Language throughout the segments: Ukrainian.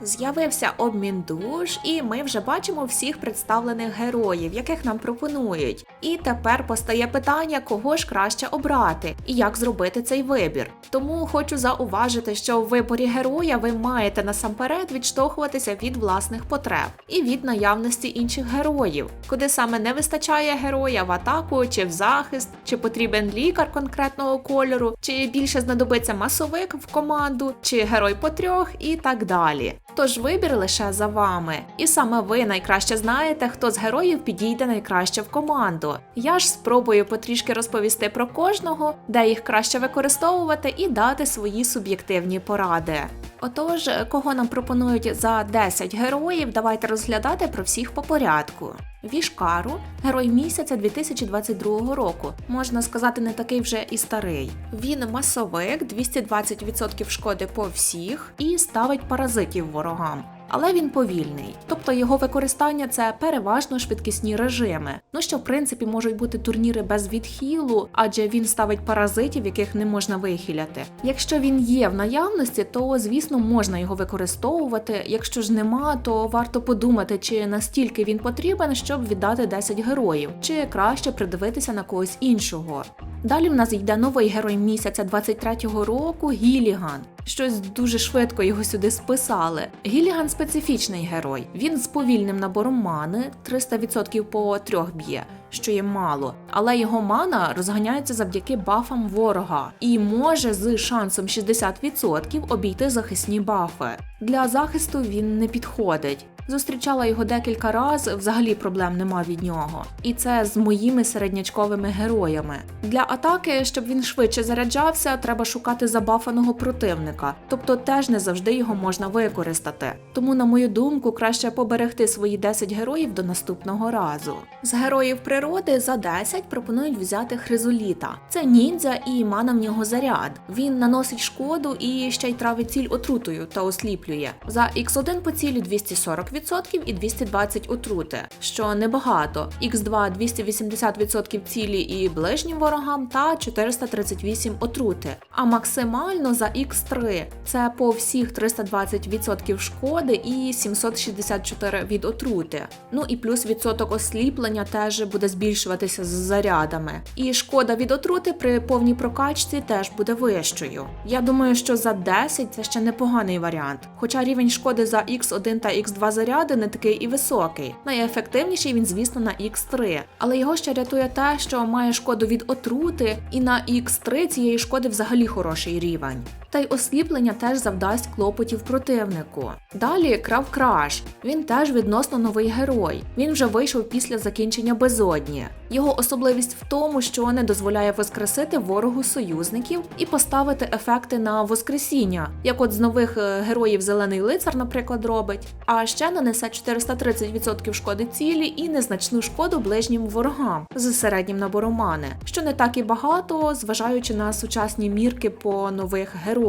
З'явився обмін душ, і ми вже бачимо всіх представлених героїв, яких нам пропонують. І тепер постає питання, кого ж краще обрати і як зробити цей вибір. Тому хочу зауважити, що в виборі героя ви маєте насамперед відштовхуватися від власних потреб і від наявності інших героїв, куди саме не вистачає героя в атаку чи в захист, чи потрібен лікар конкретного кольору, чи більше знадобиться масовик в команду, чи герой по трьох і так далі. Тож вибір лише за вами, і саме ви найкраще знаєте, хто з героїв підійде найкраще в команду. Я ж спробую потрішки розповісти про кожного, де їх краще використовувати, і дати свої суб'єктивні поради. Отож, кого нам пропонують за 10 героїв, давайте розглядати про всіх по порядку. Вішкару, герой місяця 2022 року, можна сказати, не такий вже і старий. Він масовик, 220% шкоди по всіх і ставить паразитів ворогам. Але він повільний, тобто його використання це переважно швидкісні режими. Ну що в принципі можуть бути турніри без відхилу, адже він ставить паразитів, яких не можна вихиляти. Якщо він є в наявності, то звісно можна його використовувати. Якщо ж нема, то варто подумати, чи настільки він потрібен, щоб віддати 10 героїв, чи краще придивитися на когось іншого. Далі в нас йде новий герой місяця 23-го року Гіліган. Щось дуже швидко його сюди списали. Гіліган специфічний герой. Він з повільним набором мани 300% по трьох б'є, що є мало. Але його мана розганяється завдяки бафам ворога і може з шансом 60% обійти захисні бафи. Для захисту він не підходить. Зустрічала його декілька разів, взагалі проблем нема від нього. І це з моїми середнячковими героями. Для атаки, щоб він швидше заряджався, треба шукати забафаного противника, тобто теж не завжди його можна використати. Тому, на мою думку, краще поберегти свої 10 героїв до наступного разу. З героїв природи за 10 пропонують взяти хризоліта. Це ніндзя і мана в нього заряд. Він наносить шкоду і ще й травить ціль отрутою та осліплює. За X1 по цілі 240 40% і 220 отрути, що небагато. Х2 280% цілі і ближнім ворогам та 438 отрути. А максимально за Х3 це по всіх 320% шкоди і 764 від отрути. Ну і плюс відсоток осліплення теж буде збільшуватися з зарядами. І шкода від отрути при повній прокачці теж буде вищою. Я думаю, що за 10 це ще непоганий варіант. Хоча рівень шкоди за Х1 та Х2 заряди не такий і високий. Найефективніший він, звісно, на X3, але його ще рятує те, що має шкоду від отрути, і на X3 цієї шкоди взагалі хороший рівень. Та й осліплення теж завдасть клопотів противнику. Далі крав краш. Він теж відносно новий герой. Він вже вийшов після закінчення безодні. Його особливість в тому, що не дозволяє воскресити ворогу союзників і поставити ефекти на воскресіння, як от з нових е, героїв Зелений лицар, наприклад, робить. А ще нанесе 430% шкоди цілі і незначну шкоду ближнім ворогам з середнім набором мани, що не так і багато, зважаючи на сучасні мірки по нових героях.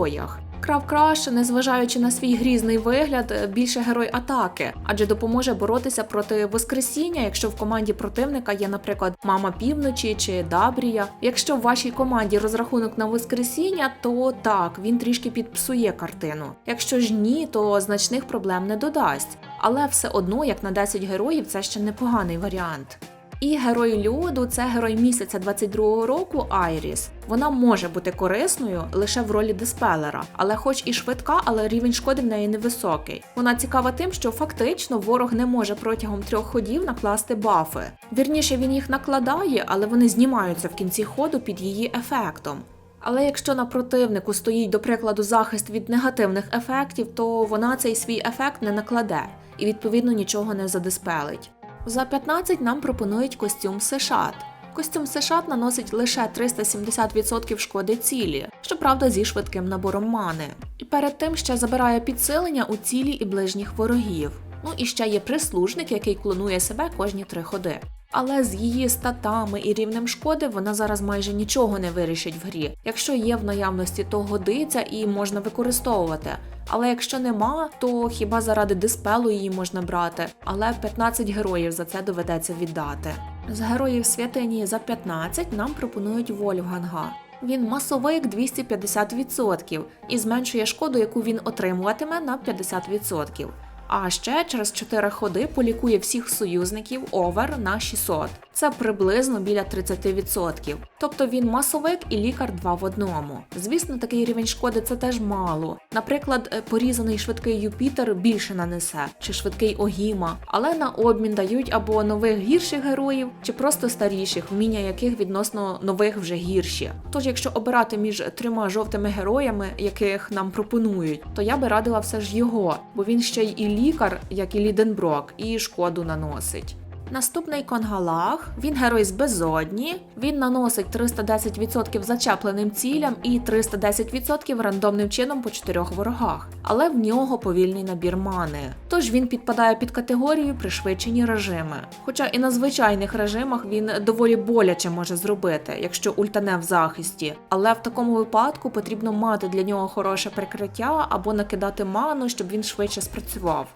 Крав Краш, незважаючи на свій грізний вигляд, більше герой атаки, адже допоможе боротися проти воскресіння, якщо в команді противника є, наприклад, мама півночі чи Дабрія. Якщо в вашій команді розрахунок на воскресіння, то так він трішки підпсує картину. Якщо ж ні, то значних проблем не додасть. Але все одно, як на 10 героїв, це ще непоганий варіант. І герой льоду це герой місяця 22-го року Айріс. Вона може бути корисною лише в ролі диспелера, але хоч і швидка, але рівень шкоди в неї невисокий. Вона цікава тим, що фактично ворог не може протягом трьох ходів накласти бафи. Вірніше він їх накладає, але вони знімаються в кінці ходу під її ефектом. Але якщо на противнику стоїть, до прикладу, захист від негативних ефектів, то вона цей свій ефект не накладе і відповідно нічого не задиспелить. За 15 нам пропонують костюм Сешат. Костюм Сешат наносить лише 370% шкоди цілі, щоправда, зі швидким набором мани. І перед тим ще забирає підсилення у цілі і ближніх ворогів. Ну і ще є прислужник, який клонує себе кожні три ходи. Але з її статами і рівнем шкоди вона зараз майже нічого не вирішить в грі. Якщо є в наявності, то годиться і можна використовувати. Але якщо нема, то хіба заради диспелу її можна брати, але 15 героїв за це доведеться віддати. З героїв святині за 15 нам пропонують Вольфганга. Він масовик 250% і зменшує шкоду, яку він отримуватиме на 50%. А ще через 4 ходи полікує всіх союзників овер на 600. Це приблизно біля 30%. Тобто він масовик і лікар два в одному. Звісно, такий рівень шкоди це теж мало. Наприклад, е, порізаний швидкий Юпітер більше нанесе, чи швидкий Огіма, але на обмін дають або нових гірших героїв, чи просто старіших, вміння яких відносно нових вже гірші. Тож, якщо обирати між трьома жовтими героями, яких нам пропонують, то я би радила все ж його, бо він ще й і лікар, як і Ліденброк, і шкоду наносить. Наступний конгалах, він герой з безодні. Він наносить 310% зачепленим цілям і 310% рандомним чином по чотирьох ворогах, але в нього повільний набір мани. Тож він підпадає під категорію пришвидшені режими. Хоча і на звичайних режимах він доволі боляче може зробити, якщо ультане в захисті. Але в такому випадку потрібно мати для нього хороше прикриття або накидати ману, щоб він швидше спрацював.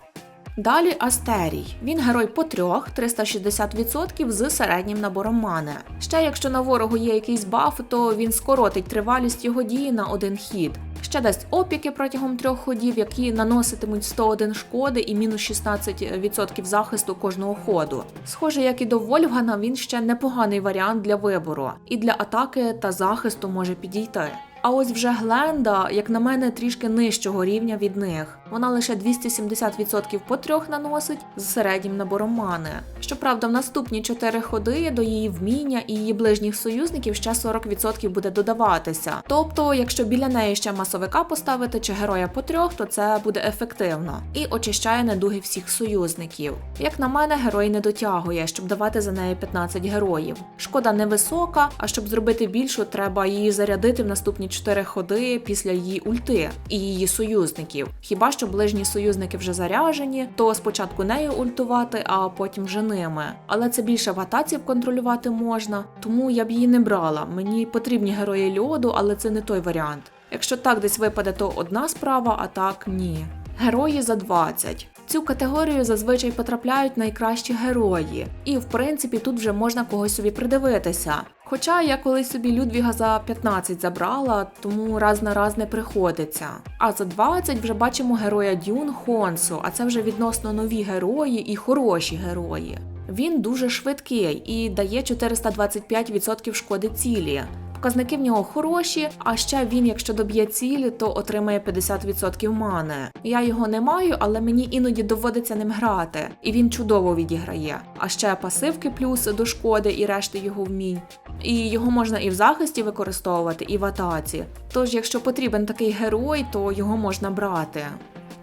Далі Астерій. Він герой по трьох, 360% з середнім набором мани. Ще якщо на ворогу є якийсь баф, то він скоротить тривалість його дії на один хід. Ще дасть опіки протягом трьох ходів, які наноситимуть 101 шкоди і мінус 16% захисту кожного ходу. Схоже, як і до Вольфгана, він ще непоганий варіант для вибору, і для атаки та захисту може підійти. А ось вже Гленда, як на мене, трішки нижчого рівня від них. Вона лише 270% по трьох наносить з середнім набором мани. Щоправда, в наступні 4 ходи до її вміння і її ближніх союзників ще 40% буде додаватися. Тобто, якщо біля неї ще масовика поставити чи героя по трьох, то це буде ефективно і очищає недуги всіх союзників. Як на мене, герой не дотягує, щоб давати за неї 15 героїв. Шкода невисока, а щоб зробити більшу, треба її зарядити в наступні 4 ходи після її ульти і її союзників. Хіба що ближні союзники вже заряжені, то спочатку нею ультувати, а потім вже ними. Але це більше в атаці контролювати можна, тому я б її не брала. Мені потрібні герої льоду, але це не той варіант. Якщо так десь випаде, то одна справа, а так ні. Герої за 20. В цю категорію зазвичай потрапляють найкращі герої, і в принципі тут вже можна когось собі придивитися. Хоча я колись собі Людвіга за 15 забрала, тому раз на раз не приходиться. А за 20 вже бачимо героя Дюн Хонсу, а це вже відносно нові герої і хороші герої. Він дуже швидкий і дає 425% шкоди цілі. Показники в нього хороші, а ще він, якщо доб'є цілі, то отримає 50% мани. Я його не маю, але мені іноді доводиться ним грати, і він чудово відіграє. А ще пасивки плюс до шкоди і решти його вмінь. І його можна і в захисті використовувати, і в атаці. Тож, якщо потрібен такий герой, то його можна брати.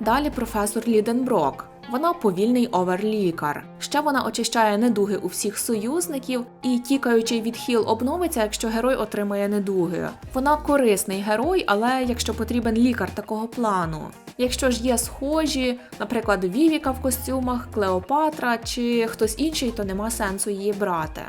Далі професор Ліденброк. Вона повільний оверлікар. Ще вона очищає недуги у всіх союзників, і тікаючий відхил обновиться, якщо герой отримає недуги. Вона корисний герой, але якщо потрібен лікар такого плану. Якщо ж є схожі, наприклад, Вівіка в костюмах, Клеопатра чи хтось інший, то нема сенсу її брати.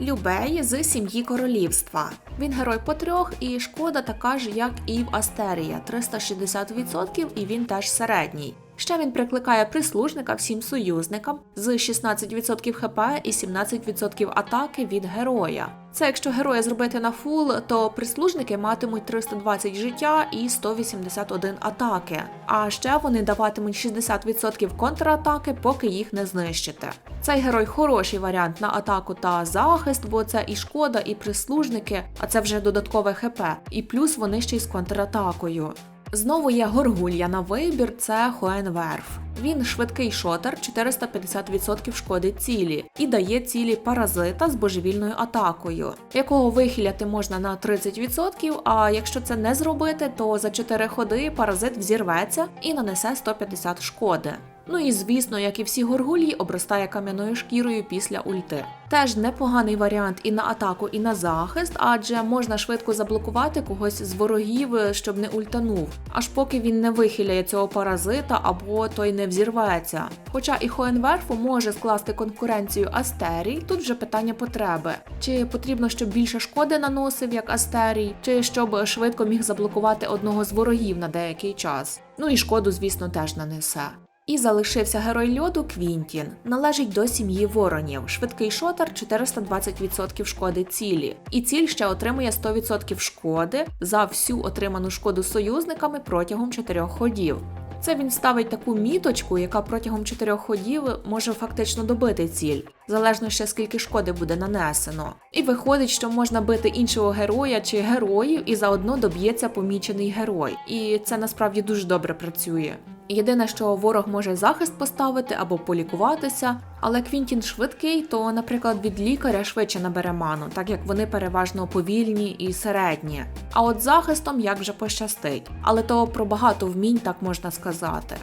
Любей з сім'ї королівства. Він герой по трьох, і шкода така ж, як і в Астерія 360%, і він теж середній. Ще він прикликає прислужника всім союзникам з 16% хп і 17% атаки від героя. Це якщо героя зробити на фул, то прислужники матимуть 320 життя і 181 атаки. А ще вони даватимуть 60% контратаки, поки їх не знищите. Цей герой хороший варіант на атаку та захист, бо це і шкода, і прислужники, а це вже додаткове хп. І плюс вони ще й з контратакою. Знову є горгулья на вибір, це Хоенверф. Він швидкий шотер, 450% шкоди цілі, і дає цілі паразита з божевільною атакою, якого вихиляти можна на 30%, а якщо це не зробити, то за 4 ходи паразит взірветься і нанесе 150 шкоди. Ну і звісно, як і всі горгулії, обростає кам'яною шкірою після ульти. Теж непоганий варіант і на атаку, і на захист, адже можна швидко заблокувати когось з ворогів, щоб не ультанув, аж поки він не вихиляє цього паразита або той не взірветься. Хоча і Хоенверфу може скласти конкуренцію Астерій, тут вже питання потреби: чи потрібно, щоб більше шкоди наносив, як Астерій, чи щоб швидко міг заблокувати одного з ворогів на деякий час. Ну і шкоду, звісно, теж нанесе. І залишився герой льоду Квінтін. Належить до сім'ї воронів. Швидкий шотер 420% шкоди цілі. І ціль ще отримує 100% шкоди за всю отриману шкоду союзниками протягом 4 ходів. Це він ставить таку міточку, яка протягом 4 ходів може фактично добити ціль, залежно ще скільки шкоди буде нанесено. І виходить, що можна бити іншого героя чи героїв, і заодно доб'ється помічений герой. І це насправді дуже добре працює. Єдине, що ворог може захист поставити або полікуватися, але Квінтін швидкий, то, наприклад, від лікаря швидше набере ману, так як вони переважно повільні і середні. А от захистом як вже пощастить. Але то про багато вмінь так можна сказати.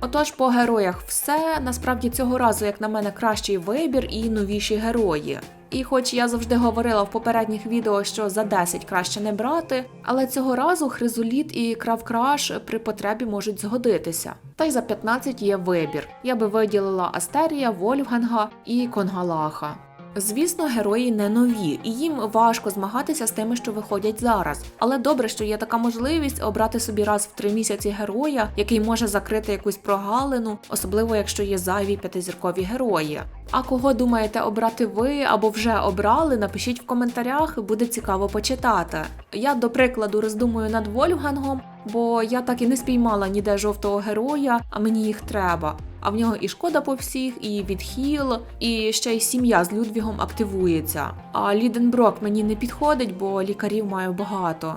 Отож, по героях все. Насправді цього разу, як на мене, кращий вибір і новіші герої. І хоч я завжди говорила в попередніх відео, що за 10 краще не брати, але цього разу Хризоліт і Кравкраш при потребі можуть згодитися. Та й за 15 є вибір. Я би виділила Астерія, Вольфганга і Конгалаха. Звісно, герої не нові, і їм важко змагатися з тими, що виходять зараз. Але добре, що є така можливість обрати собі раз в три місяці героя, який може закрити якусь прогалину, особливо якщо є зайві п'ятизіркові герої. А кого думаєте обрати ви або вже обрали? Напишіть в коментарях, буде цікаво почитати. Я, до прикладу, роздумую над Вольфгангом, бо я так і не спіймала ніде жовтого героя, а мені їх треба. А в нього і шкода по всіх, і відхіл, і ще й сім'я з Людвігом активується. А Ліденброк мені не підходить, бо лікарів маю багато.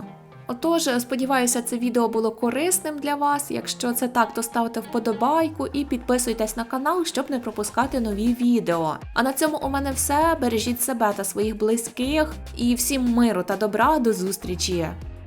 Отож, сподіваюся, це відео було корисним для вас. Якщо це так, то ставте вподобайку і підписуйтесь на канал, щоб не пропускати нові відео. А на цьому у мене все. Бережіть себе та своїх близьких і всім миру та добра до зустрічі!